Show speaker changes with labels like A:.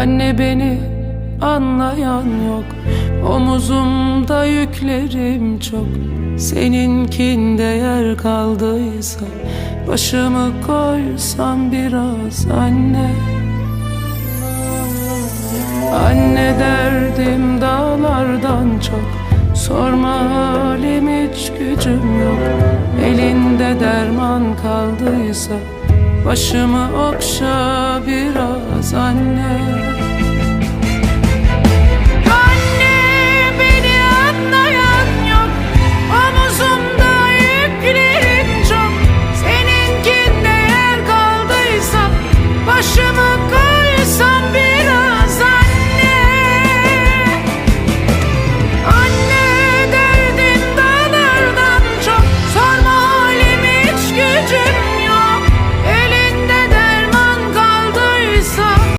A: Anne beni anlayan yok. Omuzumda yüklerim çok. Seninkinde yer kaldıysa Başımı koysam biraz anne. Anne derdim dağlardan çok. Sorma halim hiç gücüm yok. Elinde derman kaldıysa Başımı okşa biraz